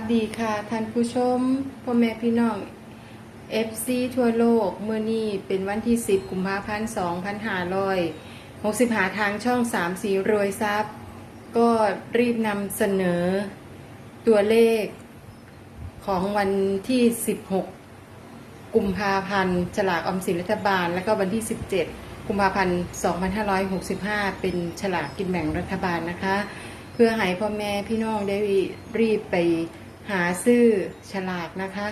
วัสดีค่ะ ท่านผู้ชมพ่อแม่พี่น้อง FC ทั่วโลกเมื่อนี้เป็นวันที่ 10 กุมภาพันธ์2560หาทางช่อง 3 สีรวยทรัพย์ ก็รีบนำเสนอตัวเลขของวันที่ 16 กุมภาพันธ์ฉลากออมสินรัฐบาล แล้วก็วันที่ 17 กุมภาพันธ์ 2565 เป็นฉลากกินแบ่งรัฐบาลนะคะ เพื่อให้พ่อแม่พี่น้องได้รีบไป หาซื้อฉลากนะคะ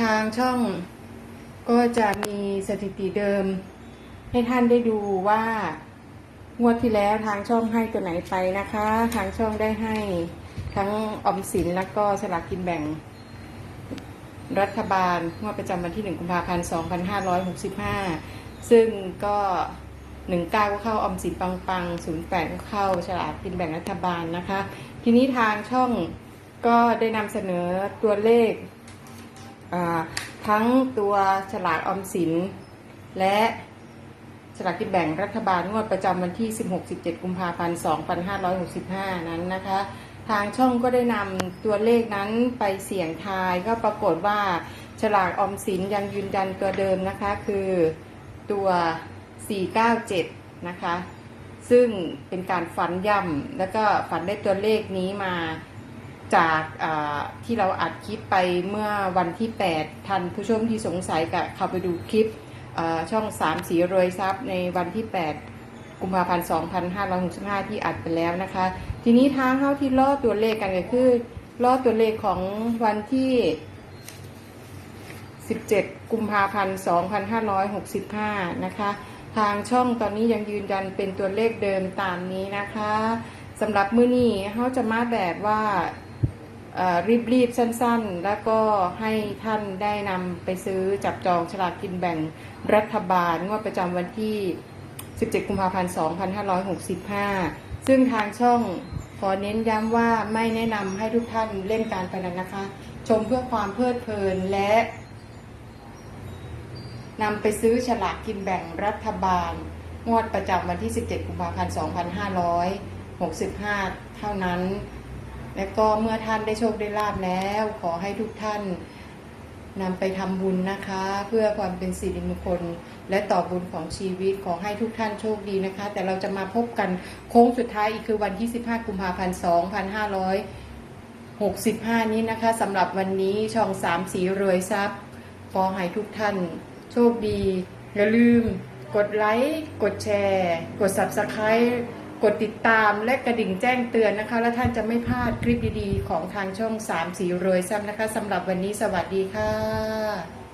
ทางช่องก็จะมีสถิติเดิม ให้ท่านได้ดูว่างวดที่แล้วทางช่องให้ตัวไหนไปนะคะ ทางช่องได้ให้ทั้งอมสินแล้วก็ฉลากกินแบ่ง รัฐบาลงวดประจำวันที่ 1 กุมภาพันธ์ 2565 ซึ่งก็ 19 ก็เข้าออมสินปังปัง 08 ก็เข้าฉลากกินแบ่งรัฐบาลนะคะ ทีนี้ทางช่อง ก็ได้นำเสนอตัวเลขทั้งตัวฉลากออมสิน และฉลากกินแบ่งรัฐบาลงวดประจำวันที่ 16-17 กุมภาพันธ์ 2565 นั้นนะคะ ทางช่องก็ได้นำตัวเลขนั้นไปเสี่ยงทายก็ปรากฏว่าฉลากออมสินยังยืนยันตัวเดิมนะคะ คือตัว 497 นะคะ ซึ่งเป็นการฝันย่ำแล้วก็ฝันได้ตัวเลขนี้มา จากที่เราอัดคลิปไปเมื่อวันที่ 8 ท่านผู้ชมที่สงสัยก็เข้าไปดูคลิปช่อง3สีรวยทรัพย์ในวันที่ 8 กุมภาพันธ์ 2565 ที่อัดไปแล้วนะคะ ทีนี้ทางเข้าที่ล่อตัวเลขกันก็คือล่อตัวเลขของวันที่ 17 กุมภาพันธ์ 2565 นะคะ ทางช่องตอนนี้ยังยืนยันเป็นตัวเลขเดิมตามนี้นะคะสำหรับมื้อนี้เขาจะมาแบบว่า รีบๆ สั้นๆ แล้วก็ให้ท่านได้นำไปซื้อจับจองฉลากกินแบ่งรัฐบาลงวดประจำวันที่ 17 กุมภาพันธ์ 2565 ซึ่งทางช่องขอเน้นย้ำว่าไม่แนะนำให้ทุกท่านเล่นการพนันนะคะ ชมเพื่อความเพลิดเพลินและนำไปซื้อฉลากกินแบ่งรัฐบาล งวดประจำวันที่ 17 กุมภาพันธ์ 2565 เท่านั้น และก็เมื่อท่านได้โชคได้ลาบแล้ว ขอให้ทุกท่านนำไปทำบุญนะคะ เพื่อความเป็นสิริมงคล และต่อบุญของชีวิตขอให้ทุกท่านโชคดีนะคะ แต่เราจะมาพบกันโค้งสุดท้ายอีกคือวันที่ 15 กุมภาพันธ์ 2565 นี้นะคะสำหรับวันนี้ช่องสามสีรวยทรัพย์ขอให้ทุกท่านโชคดี อย่าลืม กดไลค์ กดแชร์ กด Subscribe กดติดตามและกระดิ่งแจ้งเตือนนะคะ และท่านจะไม่พลาดคลิปดีๆ ของทางช่อง3สีรวยซ้ำนะคะสำหรับวันนี้สวัสดีค่ะ